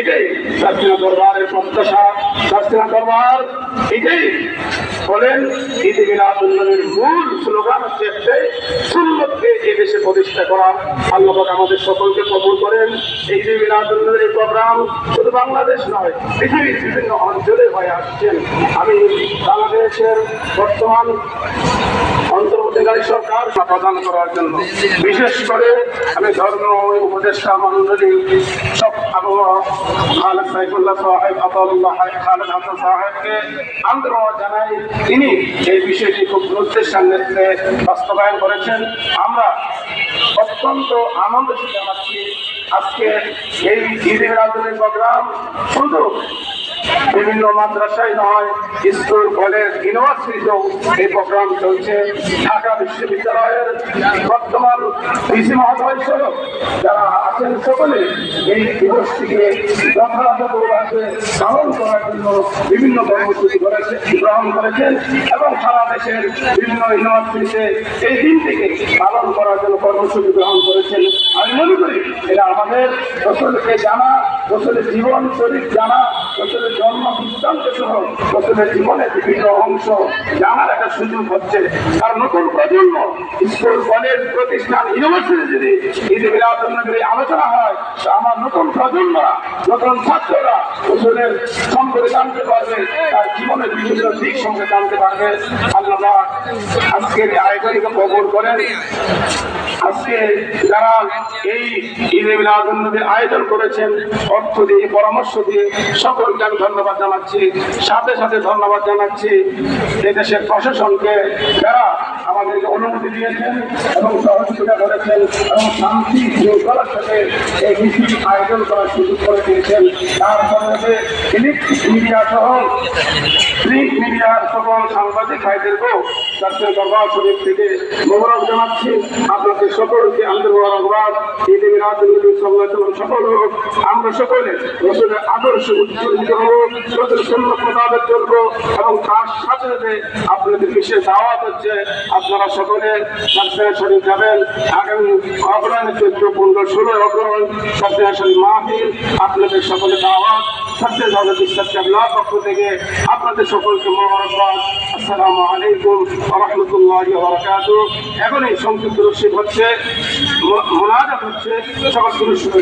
এটাই সার্সিনা দরবারের প্রত্যাশা। দরবার, এটাই বলেন ঈদে মিলাদুল্নবীর মূল স্লোগান হচ্ছে একটাই, সুন্নতকে এ দেশে প্রতিষ্ঠা করা। আল্লাহ আমাদের সকলকে কবুল করেন। এই ঈদে মিলাদুল্নবীর এই প্রোগ্রাম শুধু বাংলাদেশ নয়, পৃথিবীর বিভিন্ন অঞ্চলে হয়ে আসছেন। আমি বাংলাদেশের বর্তমান অন্তর্বর্তীকারী সরকার প্রদান করার জন্য। বিশেষ করে আমি ধর্ম উপদেষ্টা মন্ডলী তিনি এই বিষয়টি খুব গুরুত্বের বাস্তবায়ন করেছেন। আমরা অত্যন্ত আনন্দ জানাচ্ছি আজকে এই ঈদের প্রোগ্রাম শুধু বিভিন্ন মাদ্রাসায় নয়, স্কুল, কলেজ, ইউনিভার্সিটিতেও এই প্রোগ্রাম চলছে। ঢাকা বিশ্ববিদ্যালয়ের বর্তমান যারা আছেন সকলে এই দিবসটিকে যথাযথভাবে পালন করার জন্য বিভিন্ন কর্মসূচি করেছে, গ্রহণ করেছেন এবং সারা দেশের বিভিন্ন ইউনিভার্সিটিতে এই দিনটিকে পালন করার জন্য কর্মসূচি গ্রহণ করেছেন। আমি মনে করি এটা আমাদের রসুলকে জানা রসুলের জীবন শরীর জানা রসুলের জন্ম বৃত্তান্ত সহ রসুলের জীবনের বিভিন্ন অংশ জানার একটা সুযোগ হচ্ছে। আর নতুন প্রজন্ম স্কুল, কলেজ, প্রতিষ্ঠান, ইউনিভার্সিটি যদি ঈদ মিলাদুল্নবীর আলোচনা হয় আমার নতুন প্রজন্মরা, নতুন ছাত্ররা রসুলের সম্পর্কে জানতে পারবে, তার জীবনের বিভিন্ন দিক সম্পর্কে জানতে পারবে। আজকের আয়োজনকে কবর করেন। আজকে যারা এই আয়োজন করেছেন, অর্থ দিয়ে, পরামর্শ দিয়ে, সকলকে আমি ধন্যবাদ জানাচ্ছি। সাথে সাথে ধন্যবাদ জানাচ্ছি। এদেশের প্রশাসনকে, যারা আমাদেরকে অনুমতি দিয়েছেন এবং সহযোগিতা করেছেন এবং শান্তি শৃঙ্খলার সাথে এই মিছিল আয়োজন করার সুযোগ করে দিয়েছেন। তারপরে ইলেকট্রিক মিডিয়া সহ প্রিন্ট মিডিয়ার সকল সাংবাদিক ভাইদেরকেও চারটে দরবার শরীফ থেকে মোবারক জানাচ্ছি। আপনাদের সকলকে আমাদের মোবারকবাদ। ঈদে মিলাদুল্নবী সাল্লাল্লাহু সকল হোক আমরা সকলে রসুলের আদর্শ উজ্জ্বলিত হব, রসুলের সুন্নত মোতাবেক চলবো এবং তার সাথে সাথে আপনাদের বিশেষ দাওয়াত হচ্ছে আপনারা সকলে সাতটা শরীফ যাবেন। আগামী অগ্রহণ চৈত্র পনেরো ষোলো অগ্রহণ সাতটা শরীফ মাহফিল। আপনাদের সকলে দাওয়াত সত্যি ভাবে বিশ্বাস কাবলার পক্ষ থেকে আপনাদের সকলকে মোবারকবাদ। আসসালামু আলাইকুম রহমতুল্লাহ বারাকাত এখন এই সংযুক্ত রশিদ হচ্ছে মোনাজাত হচ্ছে, সকল শুরু শুরু